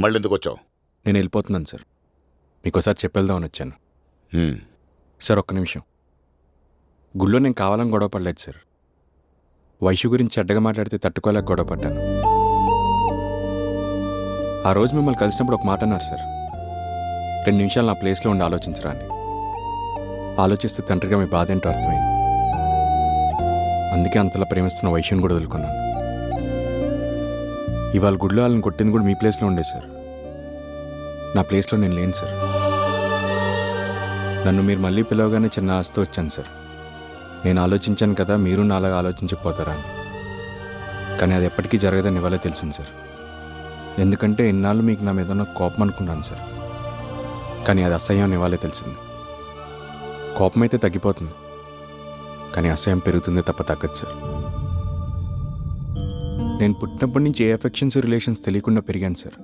మళ్ళీ ఎందుకు వచ్చావు నేను వెళ్ళిపోతున్నాను సార్. మీకోసారి చెప్పేద్దామని వచ్చాను. సార్ ఒక్క నిమిషం. గుళ్ళో నేను కావాలని గొడవ పడలేదు సార్. వైషు గురించి చెడ్డగా మాట్లాడితే తట్టుకోలేక గొడవ పడ్డాను. ఆ రోజు మిమ్మల్ని కలిసినప్పుడు ఒక మాట అన్నారు సార్. రెండు నిమిషాలు నా ప్లేస్లో ఉండి ఆలోచించరా అని. ఆలోచిస్తే తండ్రిగా మీ బాధ ఏంటో అర్థమైంది. అందుకే అంతలా ప్రేమిస్తున్న వైశ్యుని కూడా వదులుకున్నాను. ఇవాళ గుడిలో వాళ్ళని కొట్టింది కూడా మీ ప్లేస్లో ఉండే సార్ నా ప్లేస్లో నేను లేను సార్ నన్ను మీరు మళ్ళీ పిలవగానే చిన్న ఆస్తి వచ్చాను సార్ నేను ఆలోచించాను కదా మీరు నాలాగా ఆలోచించకపోతారా అని. కానీ అది ఎప్పటికీ జరగదని ఇవాళ తెలిసింది సార్ ఎందుకంటే ఇన్నాళ్ళు మీకు నా మీద ఉన్న కోపం అనుకున్నాను సార్ కానీ అది అసహ్యం అని ఇవాళే తెలిసింది. కోపం అయితే తగ్గిపోతుంది. కానీ అసహ్యం పెరుగుతుంది తప్ప తగ్గదు సార్ నేను పుట్టినప్పటి నుంచి ఏ ఎఫెక్షన్స్ రిలేషన్స్ తెలియకుండా పెరిగాను సార్